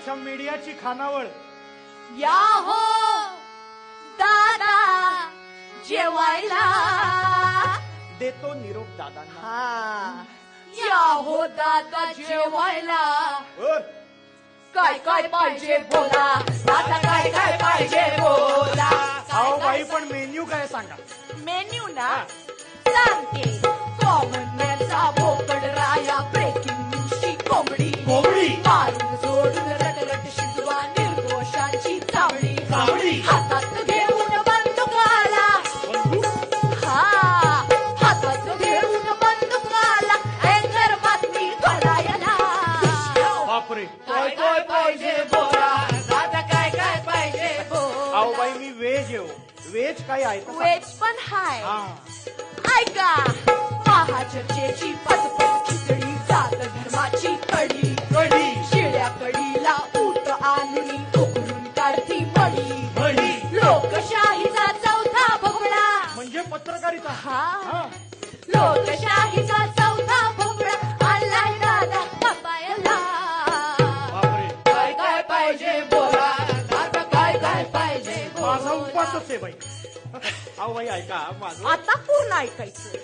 अशा मीडियाची खानावळ. या हो दादा जेवायला. देतो निरोप दादांना. हा. या हो दादा जेवायला. काय काय पाहिजे बोला. दादा काय काय पाहिजे बोला. अहो बाई पण मेन्यू काय सांगा? मेन्यू ना? सांगते. कॉमन मॅनचा भोकड राया ब्रेकिंग न्यूजची कोंबडी? बापरे. काय काय पाहिजे बोला दादा काय काय पाहिजे अहो बोला बाई मी व्हेज येऊ व्हेज काय आहे. वेज पण हाय. हा. ऐका महाचर्चेची पदपद खिचडी जात धर्माची कडी कढी. शिळ्या कडीला उकरून काढती मडी लोकशाहीचा चौथा भोपळा म्हणजे पत्रकारिता. हा. हा. माझा बोला. उपवासच आहे बाई. अहो बाई ऐका माझं. आता पूर्ण ऐकायचं?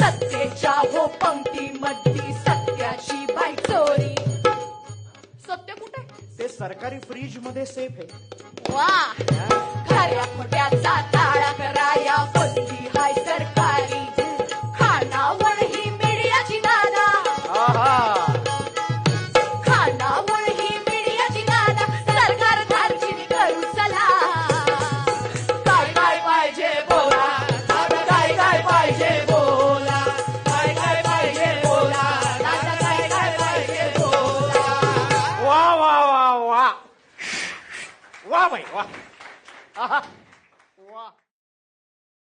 सत्तेच्या हो पंक्ती मध्ये सत्याची बाई चोरी. सत्य कुठे? ते सरकारी फ्रीजमध्ये सेफ आहे. वा. खऱ्या खोट्याचा ताळा कराया वा वा वा बाई वा आहा. वा